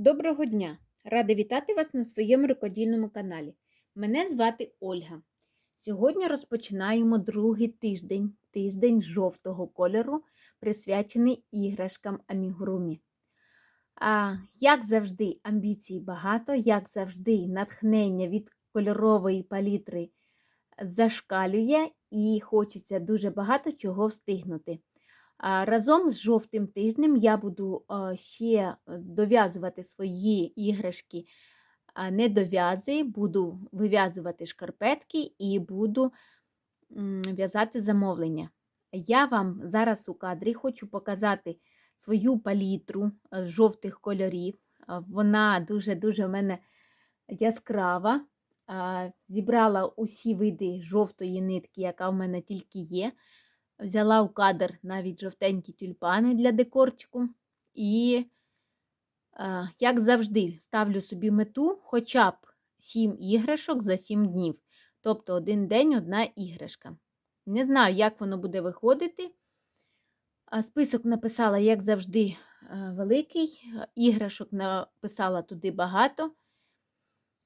Доброго дня! Рада вітати вас на своєму рукодільному каналі. Мене звати Ольга. Сьогодні розпочинаємо другий тиждень, тиждень жовтого кольору, присвячений іграшкам амігурумі. А, як завжди, амбіцій багато, як завжди, натхнення від кольорової палітри зашкалює і хочеться дуже багато чого встигнути. Разом з жовтим тижнем я буду ще дов'язувати свої іграшки недов'язи, буду вив'язувати шкарпетки і буду в'язати замовлення. Я вам зараз у кадрі хочу показати свою палітру е, з жовтих кольорів. Вона дуже-дуже в мене яскрава. Зібрала усі види жовтої нитки, яка в мене тільки є. Взяла в кадр навіть жовтенькі тюльпани для декорчику. І, е, як завжди, ставлю собі мету хоча б 7 іграшок за 7 днів. Тобто один день одна іграшка. Не знаю, як воно буде виходити. Список написала, як завжди, е, великий. Іграшок написала туди багато.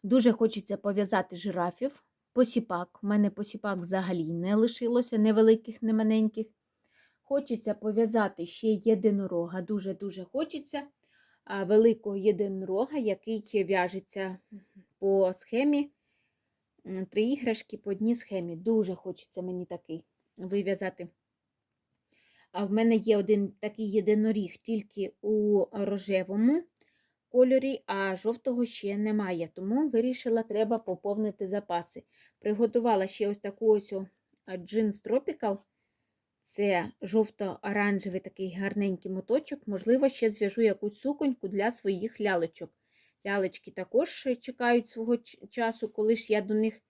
Дуже хочеться пов'язати жирафів посіпак. У мене посіпак взагалі не лишилося, не великих, не маленьких. Хочеться пов'язати ще єдинорога. Дуже-дуже хочеться великого єдинорога, який в'яжеться по схемі. Три іграшки по одній схемі. Дуже хочеться мені такий вив'язати. А в мене є один такий єдиноріг тільки у рожевому кольорі, а жовтого ще немає. Тому вирішила, треба поповнити запаси. Приготувала ще ось таку ось Jeans Tropical. Це жовто-оранжевий такий гарненький моточок. Можливо, ще зв'яжу якусь суконьку для своїх лялечок. Лялечки також чекають свого часу, коли ж я до них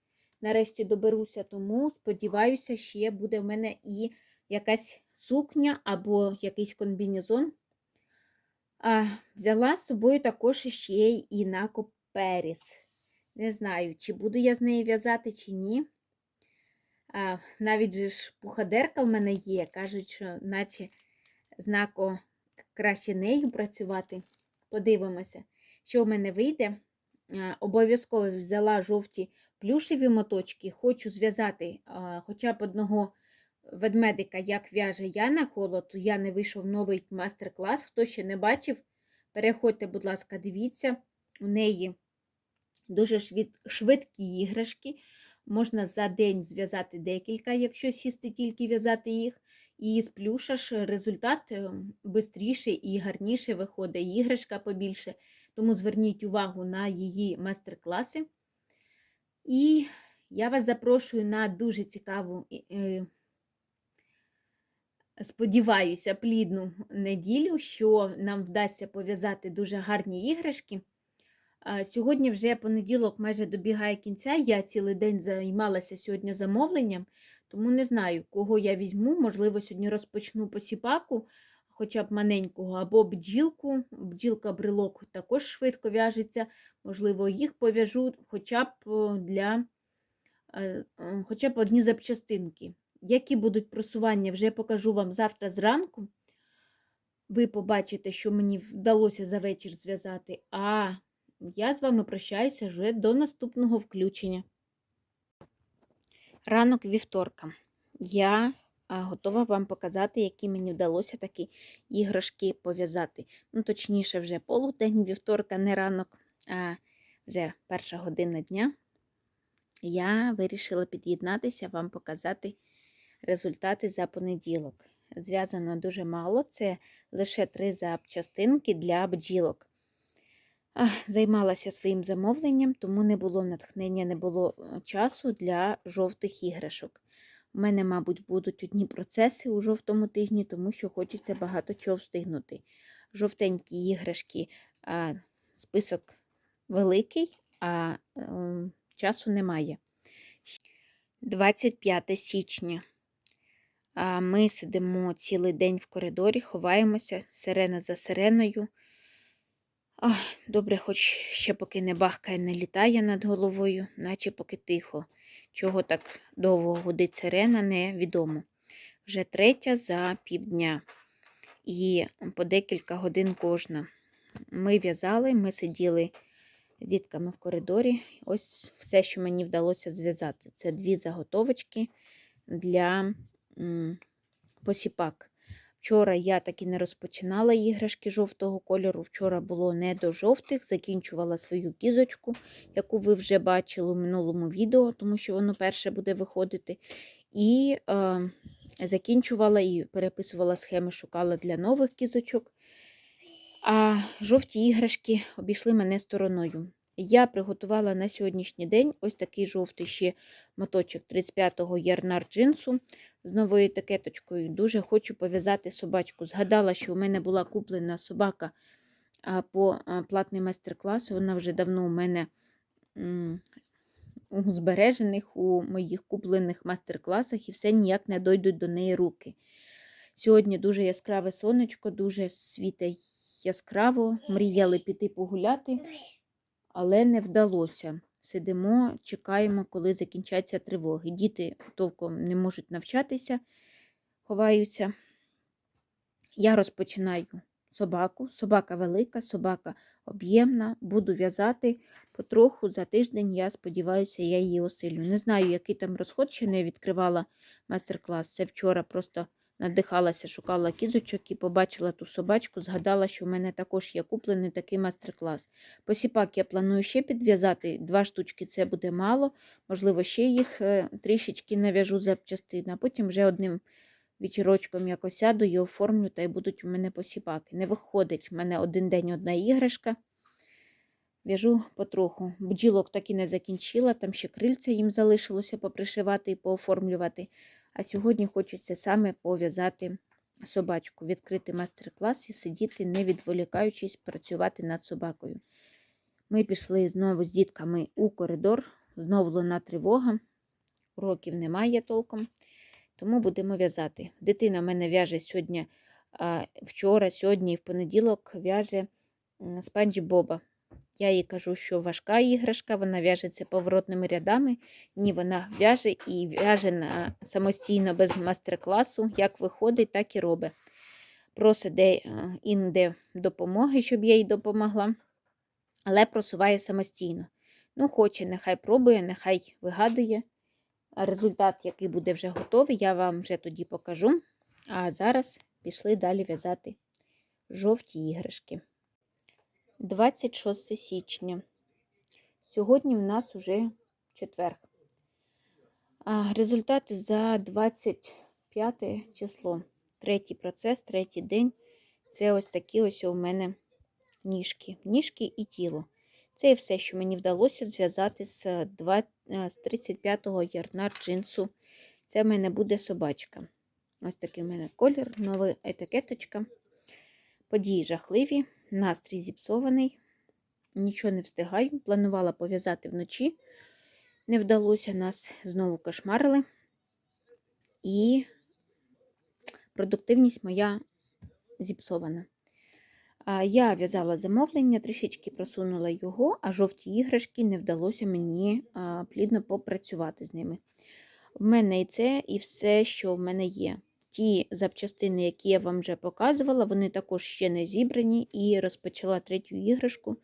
нарешті доберуся. Тому, сподіваюся, ще буде в мене і якась сукня або якийсь комбінезон. Взяла з собою також ще й Інако Періс. Не знаю, чи буду я з нею в'язати, чи ні. А, Навіть же ж пухадерка в мене є. Кажуть, що наче знако краще нею працювати. Подивимося, що в мене вийде. Обов'язково взяла жовті плюшеві моточки. Хочу зв'язати хоча б одного ведмедика, як в'яже Яна Холод. У Яни вийшов новий майстер-клас. Хто ще не бачив, переходьте, будь ласка, дивіться. У неї дуже швидкі іграшки. Можна за день зв'язати декілька, якщо сісти тільки в'язати їх. І з плюша результат швидше і гарніше виходить, іграшка побільше. Тому зверніть увагу на її майстер-класи. І я вас запрошую на дуже цікаву е, сподіваюся, плідну неділю, що нам вдасться пов'язати дуже гарні іграшки. Сьогодні вже понеділок майже добігає кінця. Я цілий день займалася сьогодні замовленням, тому не знаю, кого я візьму. Можливо, сьогодні розпочну посіпаку, хоча б маленького, або бджілку. Бджілка-брелок також швидко в'яжеться. Можливо, їх пов'яжу хоча б для е, хоча б одні запчастинки. Які будуть просування, вже покажу вам завтра зранку. Ви побачите, що мені вдалося за вечір зв'язати. А я з вами прощаюся вже до наступного включення. Ранок вівторка. Я готова вам показати, які мені вдалося такі іграшки пов'язати. Ну, точніше, вже полудень вівторка, не ранок, а вже перша година дня. Я вирішила під'єднатися, вам показати результати за понеділок. Зв'язано дуже мало, це лише три запчастинки для бджілок. Займалася своїм замовленням, тому не було натхнення, не було е, часу для жовтих іграшок. У мене, мабуть, будуть одні процеси у жовтому тижні, тому що хочеться багато чого встигнути. Жовтенькі іграшки, а, список великий, а ем, часу немає. 25 січня. Ми сидимо цілий день в коридорі, ховаємося, сирена за сиреною. Ох, добре, хоч ще поки не бахкає, не літає над головою, наче поки тихо. Чого так довго гудить сирена, невідомо. Вже третя за півдня. І по декілька годин кожна. ми в'язали, ми сиділи з дітками в коридорі. Ось все, що мені вдалося зв'язати. Це дві заготовочки для посіпак. Вчора я так і не розпочинала іграшки жовтого кольору. Вчора було не до жовтих, закінчувала свою кізочку, яку ви вже бачили у минулому відео, тому що воно перше буде виходити. І е, закінчувала і переписувала схеми, шукала для нових кізочок. А жовті іграшки обійшли мене стороною. Я приготувала на сьогоднішній день ось такий жовтий ще моточок 35-го ярнар джинсу з новою етикеточкою. Дуже хочу пов'язати собачку. Згадала, що у мене була куплена собака по платний майстер-клас. Вона вже давно у мене у збережених у моїх куплених майстер-класах і все ніяк не дойдуть до неї руки. Сьогодні дуже яскраве сонечко, дуже світить яскраво. Мріяли піти погуляти, але не вдалося. Сидимо, чекаємо, коли закінчаться тривоги. Діти толком не можуть навчатися, ховаються. Я розпочинаю собаку. Собака велика, собака об'ємна. Буду в'язати потроху за тиждень. Я сподіваюся, я її осилю. Не знаю, який там розход, ще не відкривала майстер-клас. Це вчора просто надихалася, шукала кізочок і побачила ту собачку, згадала, що в мене також є куплений такий майстер-клас. Посіпак я планую ще підв'язати. Два штучки це буде мало. Можливо, ще їх е, трішечки нав'яжу запчастин, а потім вже одним вечірочком якось сяду і оформлю, та й будуть у мене посіпаки. Не виходить в мене один день одна іграшка. В'яжу потроху. Бджілок так і не закінчила, там ще крильця їм залишилося попришивати і пооформлювати. А сьогодні хочеться саме пов'язати собачку, відкрити майстер-клас і сидіти, не відволікаючись, працювати над собакою. Ми пішли знову з дітками у коридор, знову луна тривога, уроків немає толком, тому будемо в'язати. Дитина в мене в'яже сьогодні, вчора, сьогодні і в понеділок в'яже м, спанчі Боба. Я їй кажу, що важка іграшка, вона в'яжеться поворотними рядами. Ні, вона в'яже і в'яже на- самостійно без майстер-класу. Як виходить, так і робить. Просить де, е, інде допомоги, щоб я їй допомогла, але просуває самостійно. Ну, хоче, нехай пробує, нехай вигадує. Результат, який буде вже готовий, я вам вже тоді покажу. А зараз пішли далі в'язати жовті іграшки. 26 січня. Сьогодні в нас уже четвер. Результати за 25 число. Третій процес, третій день. Це ось такі ось у мене ніжки. Ніжки і тіло. Це і все, що мені вдалося зв'язати з, 2, е, 35-го ярнар джинсу. Це в мене буде собачка. Ось такий в мене колір, нова етикеточка. Події жахливі, настрій зіпсований. Нічого не встигаю. Планувала пов'язати вночі. Не вдалося, нас знову кошмарили. І продуктивність моя зіпсована. Я в'язала замовлення, трішечки просунула його, а жовті іграшки не вдалося мені плідно попрацювати з ними. В мене і це, і все, що в мене є. Ті запчастини, які я вам вже показувала, вони також ще не зібрані, і розпочала третю іграшку.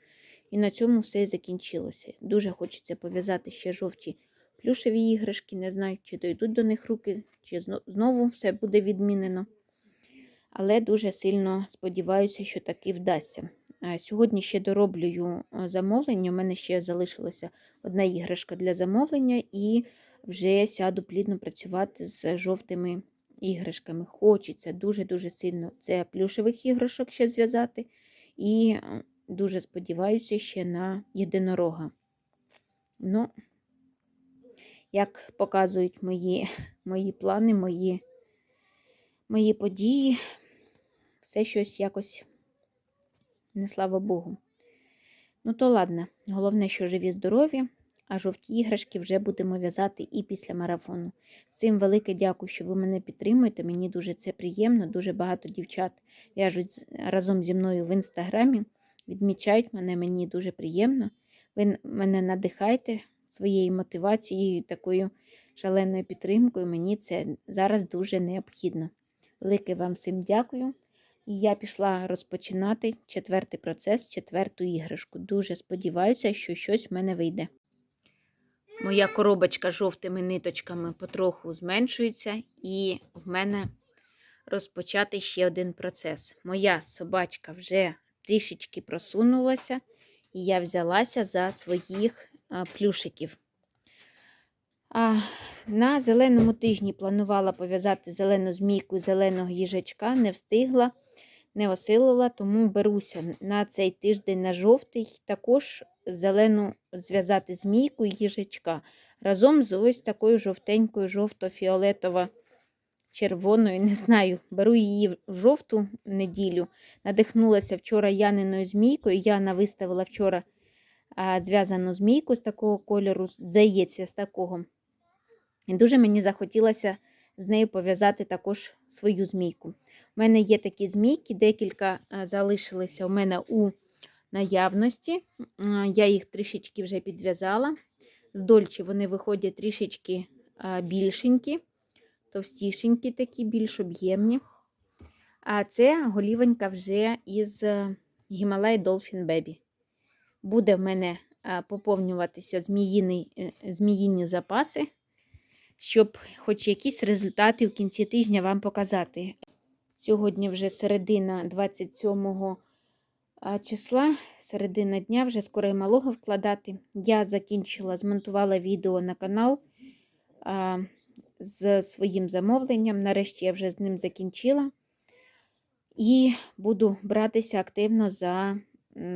І на цьому все закінчилося. Дуже хочеться пов'язати ще жовті плюшеві іграшки. Не знаю, чи дойдуть до них руки, чи знову все буде відмінено. Але дуже сильно сподіваюся, що таки вдасться. Сьогодні ще дороблюю е, замовлення. У мене ще залишилася одна іграшка для замовлення, і вже сяду плідно працювати з жовтими іграшками. Хочеться дуже-дуже сильно це плюшевих іграшок ще зв'язати. І дуже сподіваюся ще на єдинорога. Ну, як показують мої, мої плани, мої, мої події, все щось якось не слава Богу. Ну, то ладно, головне, що живі здорові, а жовті іграшки вже будемо в'язати і після марафону. Всім велике дякую, що ви мене підтримуєте. Мені дуже це приємно. Дуже багато дівчат в'яжуть разом зі мною в інстаграмі, відмічають мене, мені дуже приємно. Ви мене надихаєте своєю мотивацією, такою шаленою підтримкою. Мені це зараз дуже необхідно. Велике вам всім дякую. І я пішла розпочинати четвертий процес, четверту іграшку. Дуже сподіваюся, що щось в мене вийде. Моя коробочка з жовтими ниточками потроху зменшується, і в мене розпочати ще один процес. Моя собачка вже трішечки просунулася, і я взялася за своїх плюшиків. А, на зеленому тижні планувала пов'язати зелену змійку зеленого їжачка, не встигла, не осилила, тому беруся на цей тиждень на жовтий також зелену зв'язати змійку і їжачка разом з ось такою жовтенькою, жовто-фіолетово червоною, не знаю, беру її в жовту неділю. Надихнулася вчора Яниною змійкою. Яна виставила вчора зв'язану змійку з такого кольору, здається, з такого. І дуже мені захотілося з нею пов'язати також свою змійку. У мене є такі змійки, декілька залишилися у мене у наявності. Я їх трішечки вже підв'язала. З дольчі вони виходять трішечки більшенькі, товстішенькі такі, більш об'ємні. А це голівонька вже із Himalaya Dolphin Baby. Буде в мене поповнюватися зміїний, е, зміїні запаси, щоб хоч якісь результати в кінці тижня вам показати. Сьогодні вже середина 27 а, числа, середина дня, вже скоро і малого вкладати. Я закінчила, змонтувала відео на канал з своїм замовленням. Нарешті я вже з ним закінчила. І буду братися активно за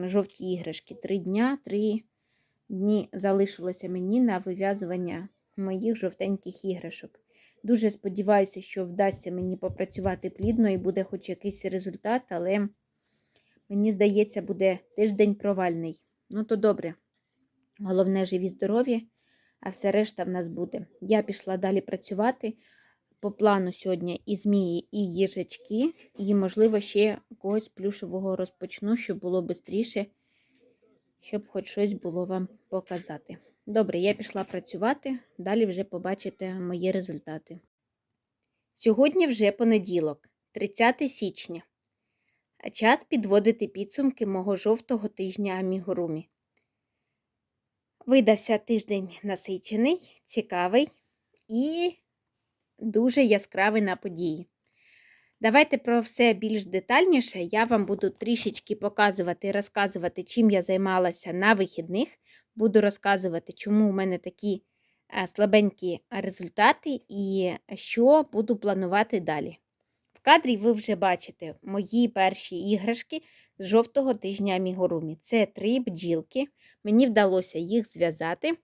жовті іграшки. Три дня, три дні залишилося мені на вив'язування моїх жовтеньких іграшок. Дуже сподіваюся, що вдасться мені попрацювати плідно і буде хоч якийсь результат, але мені здається, буде тиждень провальний. Ну, то добре. Головне, живі, здорові, а все решта в нас буде. Я пішла далі працювати. По плану сьогодні і змії, і їжачки, і, можливо, ще когось плюшевого розпочну, щоб було швидше, щоб хоч щось було вам показати. Добре, я пішла працювати, далі вже побачите мої результати. Сьогодні вже понеділок, 30 січня. Час підводити підсумки мого жовтого тижня Амігурумі. Видався тиждень насичений, цікавий і дуже яскравий на події. Давайте про все більш детальніше. Я вам буду трішечки показувати і розказувати, чим я займалася на вихідних. Буду розказувати, чому у мене такі е, слабенькі результати і що буду планувати далі. Кадрі ви вже бачите мої перші іграшки з жовтого тижня Амігурумі. Це три бджілки. Мені вдалося їх зв'язати.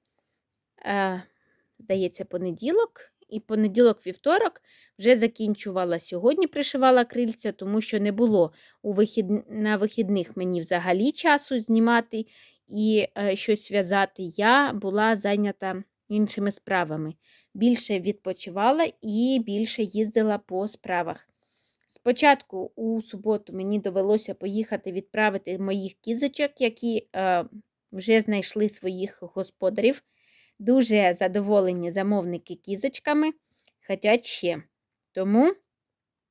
Е, Здається, понеділок. І понеділок-вівторок вже закінчувала сьогодні, пришивала крильця, тому що не було у вихід... на вихідних мені взагалі часу знімати і е, щось в'язати. Я була зайнята іншими справами. Більше відпочивала і більше їздила по справах. Спочатку у суботу мені довелося поїхати відправити моїх кізочок, які е, вже знайшли своїх господарів. Дуже задоволені замовники кізочками, хотять ще. Тому,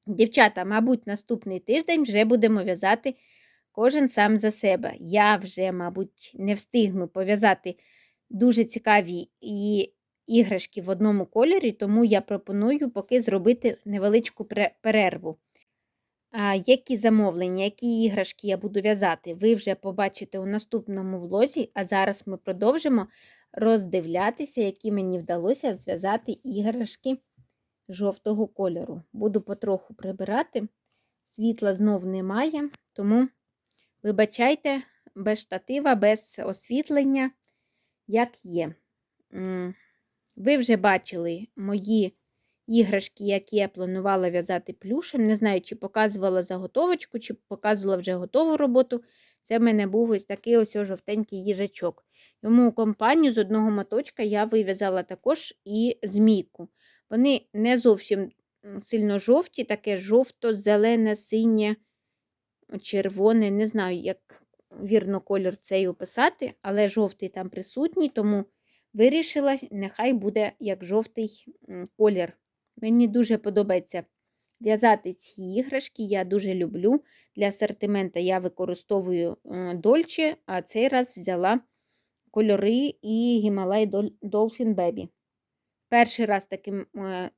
дівчата, мабуть, наступний тиждень вже будемо в'язати кожен сам за себе. Я вже, мабуть, не встигну пов'язати дуже цікаві і іграшки в одному кольорі, тому я пропоную поки зробити невеличку перерву. Які замовлення, які іграшки я буду в'язати, ви вже побачите у наступному влозі, а зараз ми продовжимо роздивлятися, які мені вдалося зв'язати іграшки жовтого кольору. Буду потроху прибирати, світла знов немає, тому вибачайте, без штатива, без освітлення, як є. Ви вже бачили мої іграшки, які я планувала в'язати плюшем. Не знаю, чи показувала заготовочку, чи показувала вже готову роботу. Це в мене був ось такий ось жовтенький їжачок. Йому компанію з одного моточка я вив'язала також і змійку. Вони не зовсім сильно жовті, таке жовто-зелене, синє, червоне. Не знаю, як вірно колір цей описати, але жовтий там присутній, тому вирішила, нехай буде як жовтий колір. Мені дуже подобається в'язати ці іграшки. Я дуже люблю. Для асортимента я використовую дольче, а цей раз взяла кольори і Гімалай Dolphin Baby. Перший раз таким е,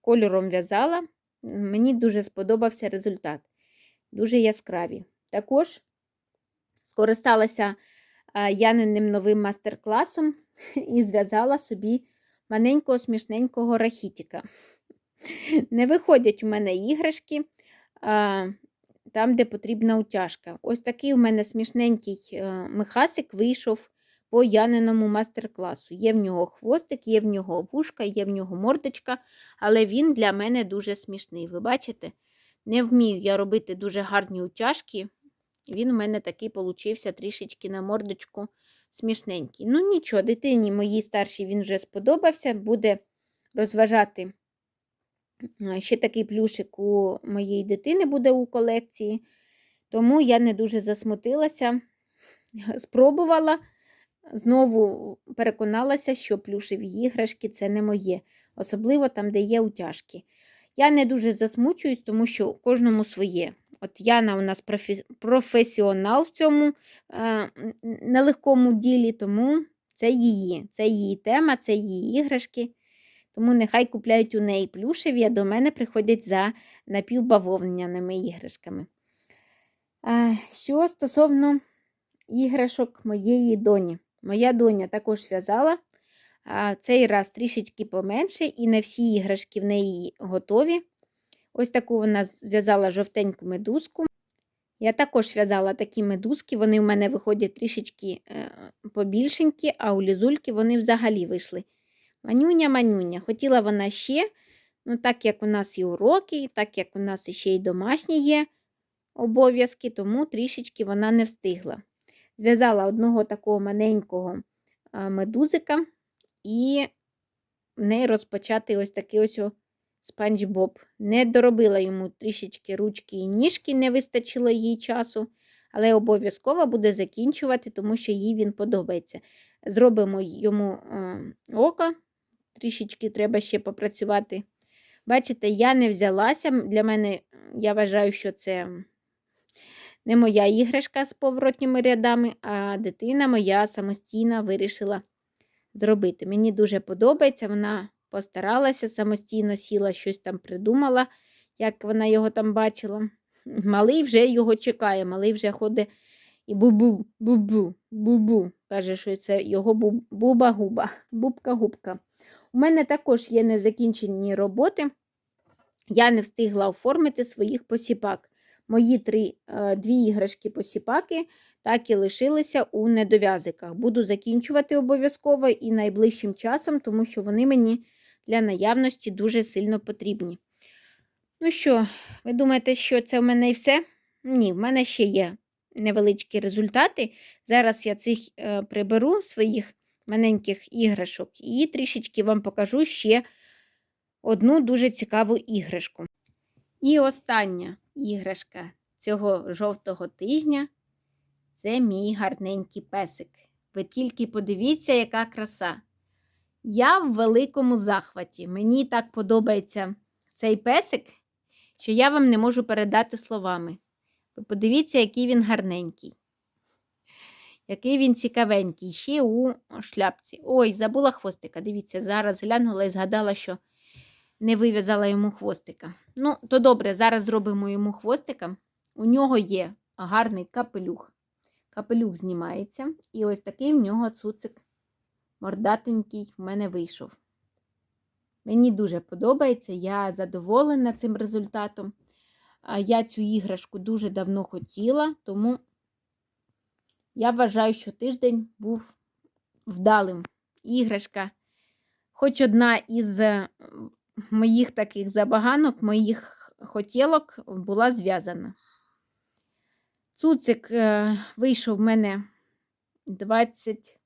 кольором в'язала. Мені дуже сподобався результат. Дуже яскраві. Також скористалася е, Яниним новим мастер-класом і зв'язала собі маленького смішненького рахітіка. Не виходять у мене іграшки а, там, де потрібна утяжка. Ось такий у мене смішненький е, мехасик вийшов по Яниному мастер-класу. Є в нього хвостик, є в нього вушка, є в нього мордочка, але він для мене дуже смішний. Ви бачите? Не вмію я робити дуже гарні утяжки. Він у мене такий получився трішечки на мордочку смішненький. Ну нічого, дитині моїй старшій він вже сподобався, буде розважати. Ще такий плюшик у моєї дитини буде у колекції, тому я не дуже засмутилася, спробувала, знову переконалася, що плюшеві іграшки це не моє, особливо там, де є утяжки. Я не дуже засмучуюсь, тому що кожному своє. От Яна у нас професіонал в цьому е, нелегкому ділі, тому це її, це її тема, це її іграшки. Тому нехай купляють у неї плюшеві, а до мене приходять за напівбавовняними іграшками. А, що стосовно іграшок моєї доні. Моя доня також в'язала. Цей раз трішечки поменше, і не всі іграшки в неї готові. Ось таку вона зв'язала жовтеньку медузку. Я також в'язала такі медузки, вони в мене виходять трішечки е, побільшенькі, а у лізульки вони взагалі вийшли. Манюня, манюня. Хотіла вона ще, ну так як у нас і уроки, так як у нас ще й домашні є обов'язки, тому трішечки вона не встигла. Зв'язала одного такого маленького медузика і в неї розпочати ось такий ось спанч Боб. Не доробила йому трішечки ручки і ніжки, не вистачило їй часу, але обов'язково буде закінчувати, тому що їй він подобається. Зробимо йому е, око, трішечки треба ще попрацювати. Бачите, я не взялася. Для мене, я вважаю, що це не моя іграшка з поворотніми рядами, а дитина моя самостійна вирішила зробити. Мені дуже подобається, вона постаралася самостійно сіла, щось там придумала, як вона його там бачила. Малий вже його чекає, малий вже ходить і бу-бу, бу-бу, бу-бу. Каже, що це його буба-губа, бубка-губка. У мене також є незакінчені роботи. Я не встигла оформити своїх посіпак. Мої три, е, дві іграшки посіпаки так і лишилися у недов'язиках. Буду закінчувати обов'язково і найближчим часом, тому що вони мені для наявності дуже сильно потрібні. Ну що, ви думаєте, що це в мене і все? Ні, в мене ще є невеличкі результати. Зараз я цих е, приберу своїх маленьких іграшок і трішечки вам покажу ще одну дуже цікаву іграшку. І остання іграшка цього жовтого тижня це мій гарненький песик. Ви тільки подивіться, яка краса. Я в великому захваті. Мені так подобається цей песик, що я вам не можу передати словами. Ви подивіться, який він гарненький. Який він цікавенький, ще у шляпці. Ой, забула хвостика. Дивіться, зараз глянула і згадала, що не вив'язала йому хвостика. Ну, то добре, зараз зробимо йому хвостика. У нього є гарний капелюх. Капелюх знімається. І ось такий в нього цуцик мордатенький в мене вийшов. Мені дуже подобається, я задоволена цим результатом. Я цю іграшку дуже давно хотіла, тому я вважаю, що тиждень був вдалим. Іграшка, хоч одна із моїх таких забаганок, моїх хотілок була зв'язана. Цуцик е, вийшов в мене 20,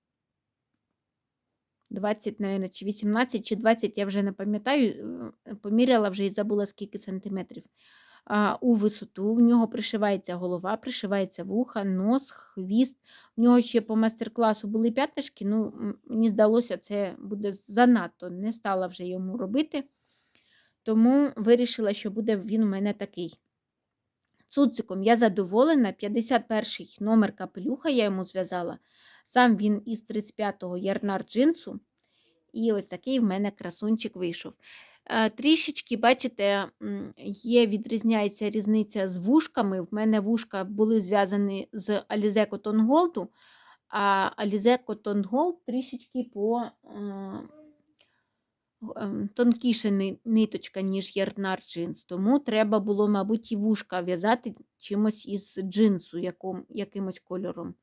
20, наверное, чи 18 чи 20, я вже не пам'ятаю, поміряла вже і забула, скільки сантиметрів. А, у висоту в нього пришивається голова, пришивається вуха, нос, хвіст. У нього ще по мастер-класу були п'ятишки, ну, мені здалося, це буде занадто, не стала вже йому робити. тому вирішила, що буде він у мене такий. Цуциком я задоволена. 51-й номер капелюха я йому зв'язала. Сам він із 35-го ярнар джинсу. І ось такий в мене красунчик вийшов. Е, Трішечки, бачите, є, відрізняється різниця з вушками. В мене вушка були зв'язані з Alize Cotton Gold, а Alize Cotton Gold трішечки по е, тонкіша ни- ниточка, ніж ярнар джинс. Тому треба було, мабуть, і вушка в'язати чимось із джинсу, яком, якимось кольором.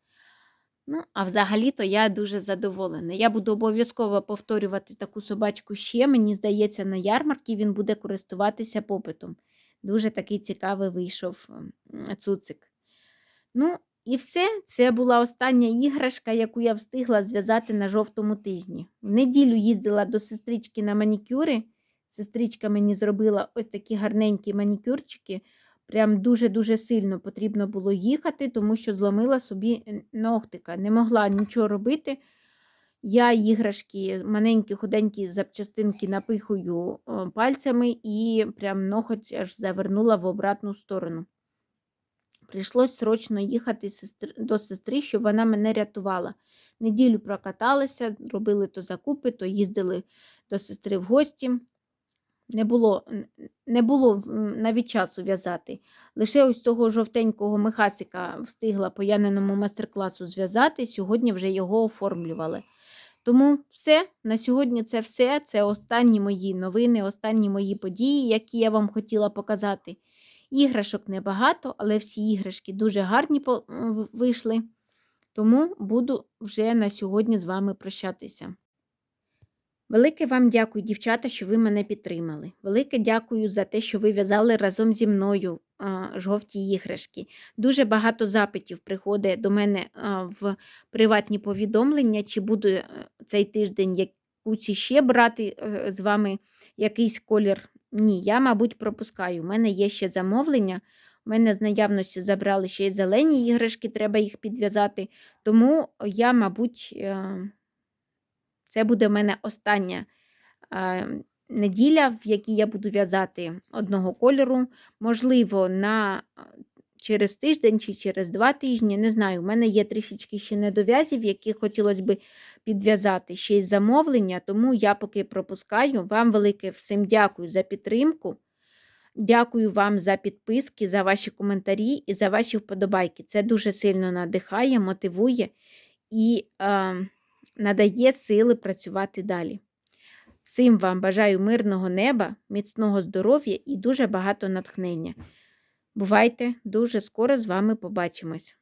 Ну, а взагалі-то я дуже задоволена. Я буду обов'язково повторювати таку собачку ще. Мені здається, на ярмарці він буде користуватися попитом. Дуже такий цікавий вийшов цуцик. Ну, і все. Це була остання іграшка, яку я встигла зв'язати на жовтому тижні. В неділю їздила до сестрички на манікюри. Сестричка мені зробила ось такі гарненькі манікюрчики. Прям дуже-дуже сильно потрібно було їхати, тому що зломила собі ногтика. Не могла нічого робити. Я іграшки, маленькі худенькі запчастинки напихую пальцями і прям ноготь аж завернула в обратну сторону. Прийшлось срочно їхати до сестри, щоб вона мене рятувала. Неділю прокаталися, робили то закупи, то їздили до сестри в гості. Не було, не було навіть часу в'язати. Лише ось цього жовтенького мехасика встигла по Яниному майстер-класу зв'язати, сьогодні вже його оформлювали. Тому все, на сьогодні це все. Це останні мої новини, останні мої події, які я вам хотіла показати. Іграшок небагато, але всі іграшки дуже гарні вийшли. Тому буду вже на сьогодні з вами прощатися. Велике вам дякую, дівчата, що ви мене підтримали. Велике дякую за те, що ви в'язали разом зі мною а, жовті іграшки. Дуже багато запитів приходить до мене а, в приватні повідомлення, чи буду е, цей тиждень якусь іще брати е, з вами якийсь колір. Ні, я, мабуть, пропускаю. У мене є ще замовлення. У мене з наявності забрали ще й зелені іграшки, треба їх підв'язати. Тому я, мабуть, е, це буде в мене остання неділя, в якій я буду в'язати одного кольору. Можливо, на через тиждень чи через два тижні. Не знаю, у мене є трішечки ще недов'язів, які хотілося б підв'язати ще й замовлення, тому я поки пропускаю. Вам велике всім дякую за підтримку. Дякую вам за підписки, за ваші коментарі і за ваші вподобайки. Це дуже сильно надихає, мотивує і е, надає сили працювати далі. Всім вам бажаю мирного неба, міцного здоров'я і дуже багато натхнення. Бувайте, дуже скоро з вами побачимось.